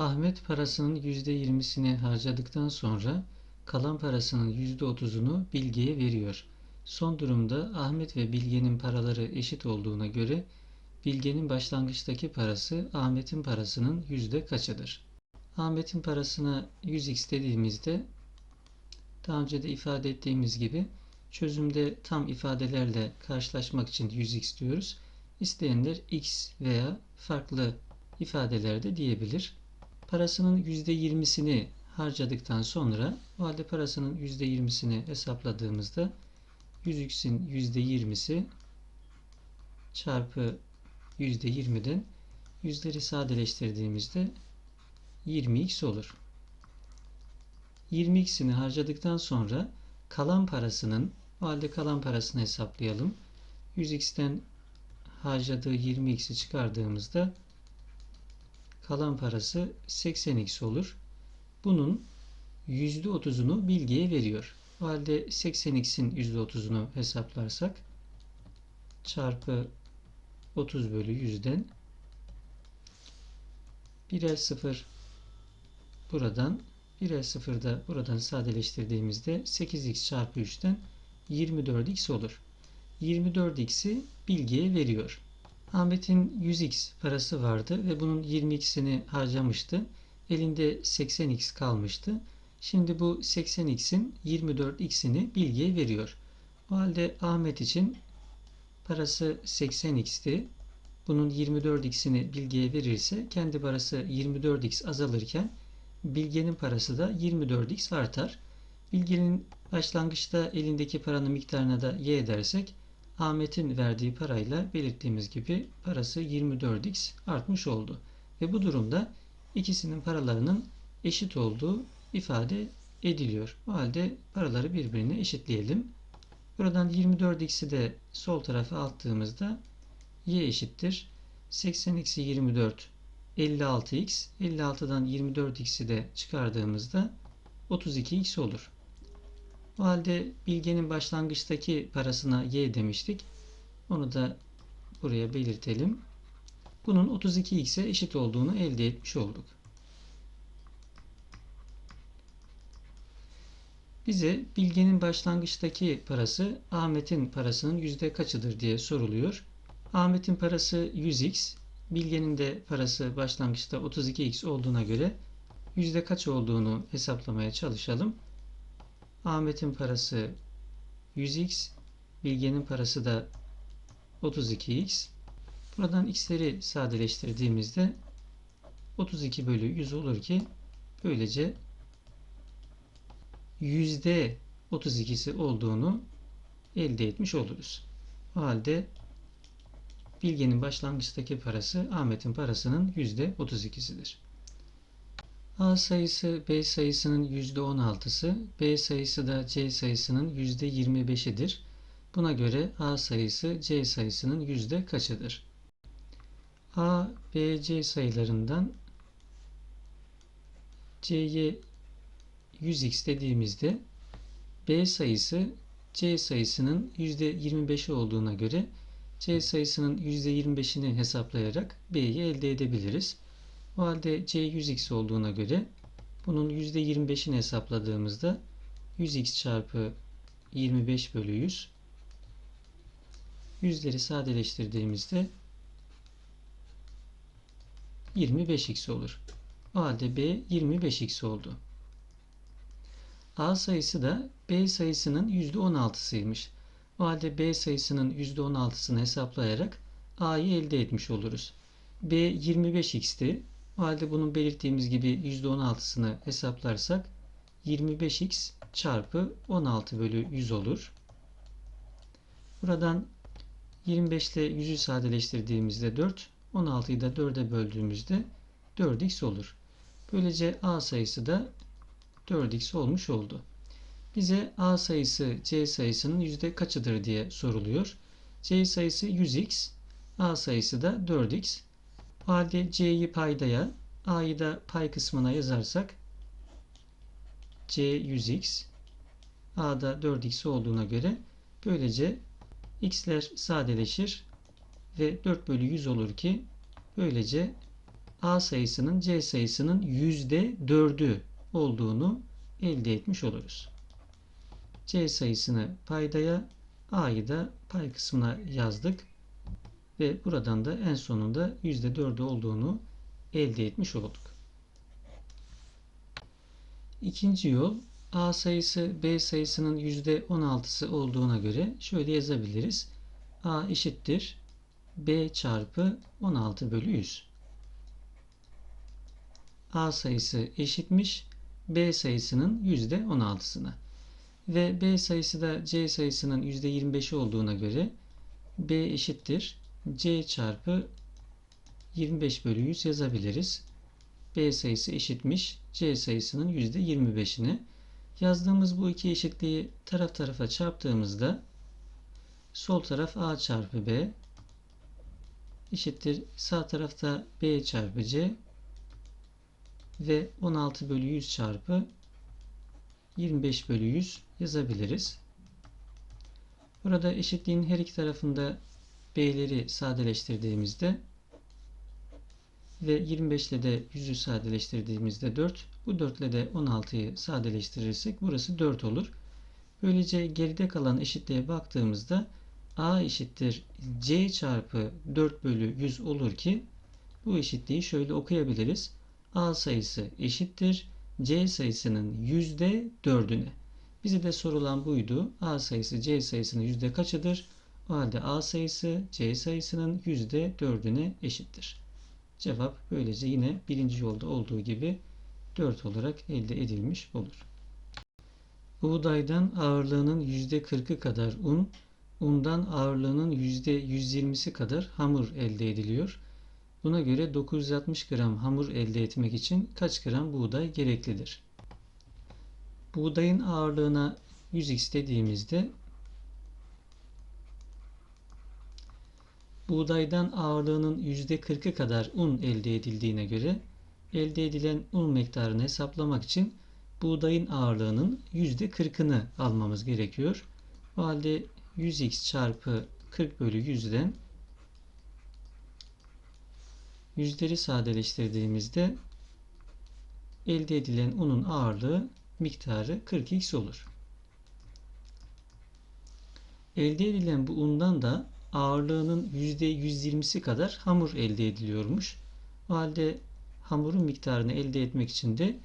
Ahmet parasının %20'sini harcadıktan sonra kalan parasının %30'unu Bilge'ye veriyor. Son durumda Ahmet ve Bilge'nin paraları eşit olduğuna göre Bilge'nin başlangıçtaki parası Ahmet'in parasının yüzde kaçıdır? Ahmet'in parasına 100x dediğimizde daha önce de ifade ettiğimiz gibi çözümde tam ifadelerle karşılaşmak için 100x diyoruz. İsteyenler x veya farklı ifadelerde diyebilir. Parasının %20'sini harcadıktan sonra o halde parasının %20'sini hesapladığımızda 100x'in %20'si çarpı %20'den yüzleri sadeleştirdiğimizde 20x olur. 20x'ini harcadıktan sonra kalan parasının o halde kalan parasını hesaplayalım. 100x'ten harcadığı 20x'i çıkardığımızda kalan parası 80x olur. Bunun %30'unu bilgiye veriyor. O halde 80x'in %30'unu hesaplarsak çarpı 30 bölü 100'den birer sıfır buradan birer sıfır da buradan sadeleştirdiğimizde 8x çarpı 3'ten 24x olur. 24x'i bilgiye veriyor. Ahmet'in 100x parası vardı ve bunun 20x'ini harcamıştı. Elinde 80x kalmıştı. Şimdi bu 80x'in 24x'ini bilgiye veriyor. O halde Ahmet için parası 80x'ti. Bunun 24x'ini bilgiye verirse kendi parası 24x azalırken bilgenin parası da 24x artar. Bilgenin başlangıçta elindeki paranın miktarına da y dersek Ahmet'in verdiği parayla belirttiğimiz gibi parası 24x artmış oldu. Ve bu durumda ikisinin paralarının eşit olduğu ifade ediliyor. O halde paraları birbirine eşitleyelim. Buradan 24x'i de sol tarafa attığımızda y eşittir. 80 eksi 24 56x. 56'dan 24x'i de çıkardığımızda 32x olur. O halde bilgenin başlangıçtaki parasına y demiştik. Onu da buraya belirtelim. Bunun 32x'e eşit olduğunu elde etmiş olduk. Bize bilgenin başlangıçtaki parası Ahmet'in parasının yüzde kaçıdır diye soruluyor. Ahmet'in parası 100x, bilgenin de parası başlangıçta 32x olduğuna göre yüzde kaç olduğunu hesaplamaya çalışalım. Ahmet'in parası 100x, bilgenin parası da 32x. Buradan x'leri sadeleştirdiğimizde 32 bölü 100 olur ki böylece yüzde 32'si olduğunu elde etmiş oluruz. O halde Bilge'nin başlangıçtaki parası Ahmet'in parasının yüzde 32'sidir. A sayısı B sayısının yüzde 16'sı, B sayısı da C sayısının yüzde 25'idir. Buna göre A sayısı C sayısının yüzde kaçıdır? A, B, C sayılarından C'ye 100x dediğimizde B sayısı C sayısının %25'i olduğuna göre C sayısının %25'ini hesaplayarak B'yi elde edebiliriz. O halde C 100x olduğuna göre bunun %25'ini hesapladığımızda 100x çarpı 25 bölü 100 yüzleri sadeleştirdiğimizde 25x olur. O halde B 25x oldu. A sayısı da B sayısının %16'sıymış. O halde B sayısının %16'sını hesaplayarak A'yı elde etmiş oluruz. B 25x'ti. Halde bunun belirttiğimiz gibi %16'sını hesaplarsak 25x çarpı 16 bölü 100 olur. Buradan 25 ile 100'ü sadeleştirdiğimizde 4, 16'yı da 4'e böldüğümüzde 4x olur. Böylece A sayısı da 4x olmuş oldu. Bize A sayısı C sayısının yüzde kaçıdır diye soruluyor. C sayısı 100x, A sayısı da 4x. O halde C'yi paydaya, A'yı da pay kısmına yazarsak C 100x, A'da 4x olduğuna göre böylece x'ler sadeleşir ve 4 bölü 100 olur ki böylece A sayısının C sayısının yüzde dördü olduğunu elde etmiş oluruz. C sayısını paydaya, A'yı da pay kısmına yazdık. Ve buradan da en sonunda yüzde dördü olduğunu elde etmiş olduk. İkinci yol A sayısı B sayısının yüzde 16'sı olduğuna göre şöyle yazabiliriz. A eşittir B çarpı 16 bölü 100. A sayısı eşitmiş B sayısının yüzde 16'sına. Ve B sayısı da C sayısının yüzde 25'i olduğuna göre B eşittir C çarpı 25 bölü 100 yazabiliriz. B sayısı eşitmiş C sayısının yüzde 25'ini. Yazdığımız bu iki eşitliği taraf tarafa çarptığımızda sol taraf A çarpı B eşittir sağ tarafta B çarpı C ve 16 bölü 100 çarpı 25 bölü 100 yazabiliriz. Burada eşitliğin her iki tarafında B'leri sadeleştirdiğimizde ve 25 ile de 100'ü sadeleştirdiğimizde 4. Bu 4 ile de 16'yı sadeleştirirsek burası 4 olur. Böylece geride kalan eşitliğe baktığımızda A eşittir C çarpı 4 bölü 100 olur ki bu eşitliği şöyle okuyabiliriz. A sayısı eşittir C sayısının yüzde dördüne. Bize de sorulan buydu. A sayısı C sayısının yüzde kaçıdır? O halde A sayısı C sayısının yüzde dördüne eşittir. Cevap böylece yine birinci yolda olduğu gibi 4 olarak elde edilmiş olur. Buğdaydan ağırlığının %40'ı kadar un, undan ağırlığının %120'si kadar hamur elde ediliyor. Buna göre 960 gram hamur elde etmek için kaç gram buğday gereklidir? Buğdayın ağırlığına 100x dediğimizde buğdaydan ağırlığının %40'ı kadar un elde edildiğine göre elde edilen un miktarını hesaplamak için buğdayın ağırlığının %40'ını almamız gerekiyor. O halde 100x çarpı 40 bölü 100'den yüzleri sadeleştirdiğimizde elde edilen unun ağırlığı miktarı 40x olur. Elde edilen bu undan da ağırlığının %120'si kadar hamur elde ediliyormuş. O halde hamurun miktarını elde etmek için de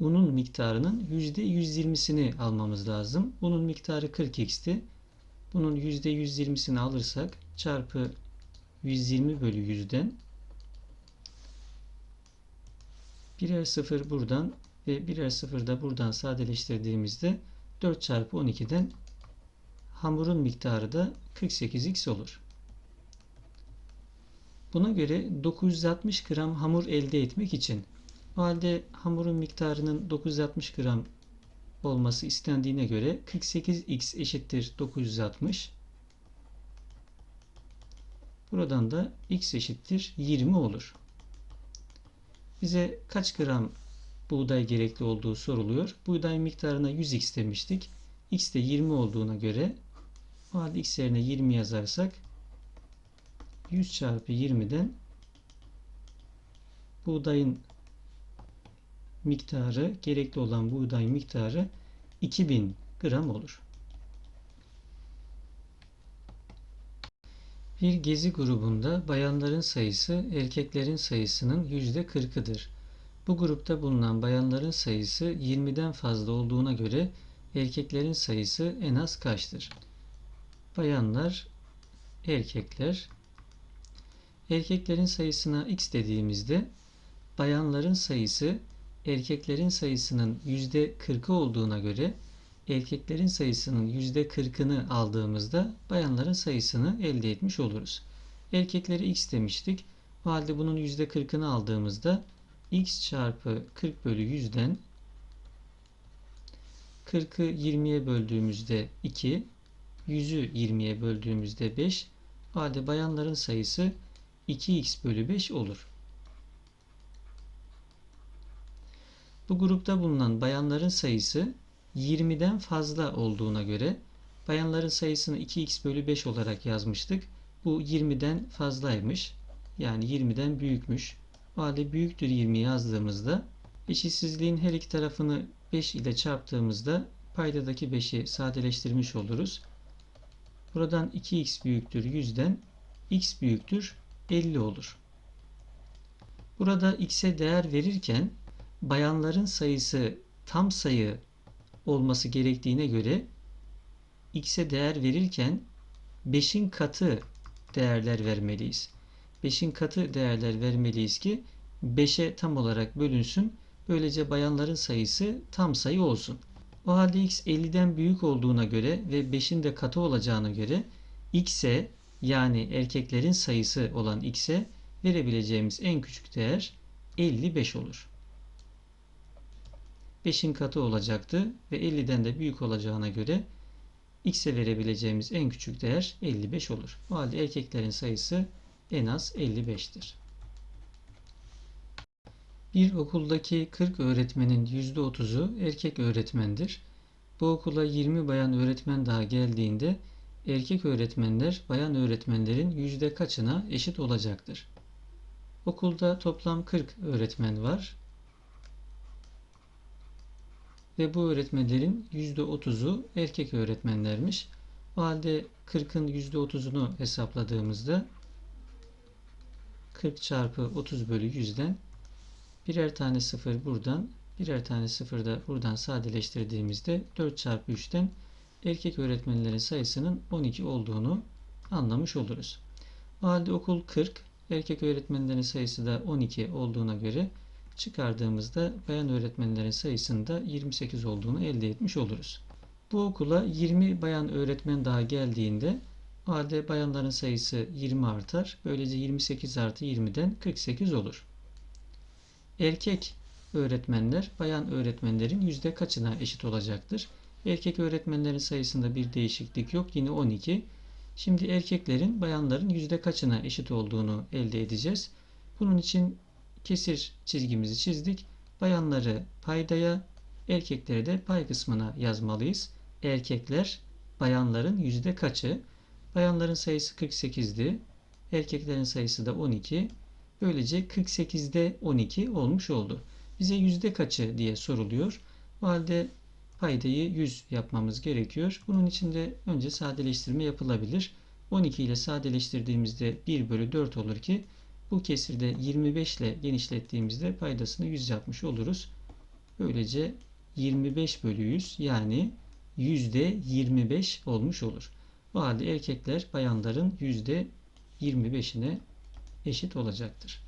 unun miktarının %120'sini almamız lazım. Unun miktarı 40x'ti. Bunun %120'sini alırsak çarpı 120 bölü 100'den birer sıfır buradan ve birer sıfır da buradan sadeleştirdiğimizde 4 çarpı 12'den hamurun miktarı da 48x olur. Buna göre 960 gram hamur elde etmek için o halde hamurun miktarının 960 gram olması istendiğine göre 48x eşittir 960. Buradan da x eşittir 20 olur. Bize kaç gram buğday gerekli olduğu soruluyor. Buğday miktarına 100x demiştik. x de 20 olduğuna göre o halde x yerine 20 yazarsak 100 çarpı 20'den buğdayın miktarı, gerekli olan buğday miktarı 2000 gram olur. Bir gezi grubunda bayanların sayısı erkeklerin sayısının %40'ıdır. Bu grupta bulunan bayanların sayısı 20'den fazla olduğuna göre erkeklerin sayısı en az kaçtır? Bayanlar, erkekler. Erkeklerin sayısına x dediğimizde bayanların sayısı erkeklerin sayısının %40'ı olduğuna göre erkeklerin sayısının %40'ını aldığımızda bayanların sayısını elde etmiş oluruz. Erkekleri x demiştik. O halde bunun %40'ını aldığımızda x çarpı 40 bölü 100'den 40'ı 20'ye böldüğümüzde 2, 100'ü 20'ye böldüğümüzde 5, o halde bayanların sayısı 2x bölü 5 olur. Bu grupta bulunan bayanların sayısı 20'den fazla olduğuna göre bayanların sayısını 2x bölü 5 olarak yazmıştık. Bu 20'den fazlaymış. Yani 20'den büyükmüş. O halde büyüktür 20 yazdığımızda eşitsizliğin her iki tarafını 5 ile çarptığımızda paydadaki 5'i sadeleştirmiş oluruz. Buradan 2x büyüktür 100'den x büyüktür 50 olur. Burada x'e değer verirken bayanların sayısı tam sayı olması gerektiğine göre x'e değer verirken 5'in katı değerler vermeliyiz. 5'in katı değerler vermeliyiz ki 5'e tam olarak bölünsün. Böylece bayanların sayısı tam sayı olsun. O halde x 50'den büyük olduğuna göre ve 5'in de katı olacağına göre x'e yani erkeklerin sayısı olan x'e verebileceğimiz en küçük değer 55 olur. 5'in katı olacaktı ve 50'den de büyük olacağına göre x'e verebileceğimiz en küçük değer 55 olur. O halde erkeklerin sayısı en az 55'tir. Bir okuldaki 40 öğretmenin %30'u erkek öğretmendir. Bu okula 20 bayan öğretmen daha geldiğinde erkek öğretmenler bayan öğretmenlerin yüzde kaçına eşit olacaktır? Okulda toplam 40 öğretmen var. Ve bu öğretmenlerin %30'u erkek öğretmenlermiş. O halde 40'ın %30'unu hesapladığımızda 40 çarpı 30 bölü 100'den birer tane sıfır buradan birer tane sıfır da buradan sadeleştirdiğimizde 4 çarpı 3'ten erkek öğretmenlerin sayısının 12 olduğunu anlamış oluruz. O halde okul 40, erkek öğretmenlerin sayısı da 12 olduğuna göre çıkardığımızda bayan öğretmenlerin sayısında 28 olduğunu elde etmiş oluruz. Bu okula 20 bayan öğretmen daha geldiğinde o halde bayanların sayısı 20 artar. Böylece 28 artı 20'den 48 olur. Erkek öğretmenler bayan öğretmenlerin yüzde kaçına eşit olacaktır? Erkek öğretmenlerin sayısında bir değişiklik yok. Yine 12. Şimdi erkeklerin bayanların yüzde kaçına eşit olduğunu elde edeceğiz. Bunun için kesir çizgimizi çizdik. Bayanları paydaya, erkekleri de pay kısmına yazmalıyız. Erkekler bayanların yüzde kaçı? Bayanların sayısı 48'di. Erkeklerin sayısı da 12. Böylece 48'de 12 olmuş oldu. Bize yüzde kaçı diye soruluyor. O halde paydayı 100 yapmamız gerekiyor. Bunun için de önce sadeleştirme yapılabilir. 12 ile sadeleştirdiğimizde 1 bölü 4 olur ki bu kesirde 25 ile genişlettiğimizde paydasını 100 yapmış oluruz. Böylece 25 bölü 100 yani yüzde 25 olmuş olur. O halde erkekler bayanların yüzde 25'ine eşit olacaktır.